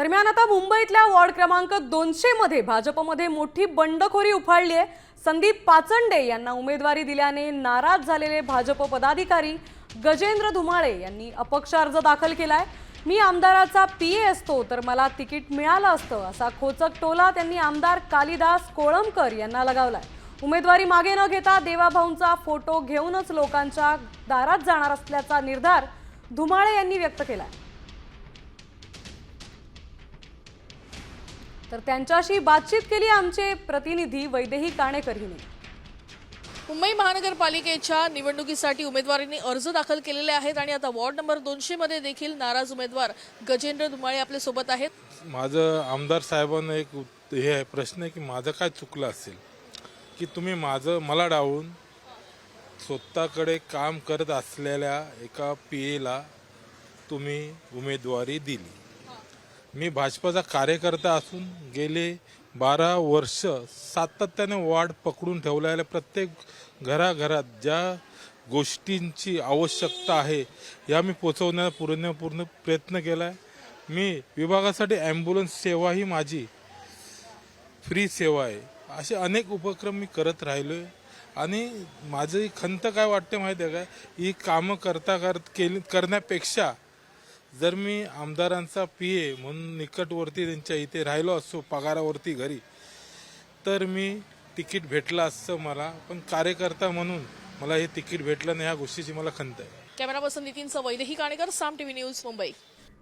दरम्यान आता मुंबईतल्या वॉर्ड क्रमांक दोनशे मध्ये भाजपमध्ये मोठी बंडखोरी उफाळली आहे. संदीप पाचंडे यांना उमेदवारी दिल्याने नाराज झालेले भाजप पदाधिकारी गजेंद्र धुमाळे यांनी अपक्ष अर्ज दाखल केलाय. मी आमदाराचा पी ए असतो तर मला तिकीट मिळालं असतं असा खोचक टोला त्यांनी आमदार कालिदास कोळंबकर यांना लगावलाय. उमेदवारी मागे न घेता देवाभाऊंचा फोटो घेऊनच लोकांच्या दारात जाणार असल्याचा निर्धार धुमाळे यांनी व्यक्त केलाय. तर त्यांच्याशी बातचीत केली आमचे प्रतिनिधी वैदेही काणेकर हिने. मुंबई महानगरपालिकेच्या निवडणुकीसाठी उमेदवारांनी अर्ज दाखल केलेले आहेत आणि आता वॉर्ड नंबर दोनशे मध्ये देखील नाराज उमेदवार गजेंद्र धुमाळे आपल्यासोबत आहेत. माझं आमदार साहेबांना एक उत- हे आहे प्रश्न आहे की माझं काय चुकलं असेल? की तुम्ही माझं मला डावून स्वतःकडे काम करत असलेल्या एका पी एला तुम्ही उमेदवारी दिली. मी भाजपाचा कार्यकर्ता असून गेले बारा वर्ष सातत्याने वाढ पकडून ठेवलेल्या प्रत्येक घराघरात ज्या गोष्टींची आवश्यकता आहे या मी पोचवण्याचा पूर्णपूर्ण प्रयत्न केला आहे मी विभागासाठी ॲम्ब्युलन्स सेवा ही माझी फ्री सेवा आहे. असे अनेक उपक्रम मी करत राहिलो आहे आणि माझी खंत काय वाटते माहिती आहे का? ही कामं करता करत केली करण्यापेक्षा जर मी आमदारांचा पी ए म्हणून निकटवर्ती त्यांच्या इथे राहिलो असतो पगारावरती घरी तर मी तिकीट भेटलं असतं मला. पण कार्यकर्ता म्हणून मला हे तिकीट भेटलं नाही ह्या गोष्टीची मला खंत आहे. Camera person Nitin Vaidehi Kanekar Saam TV news Mumbai.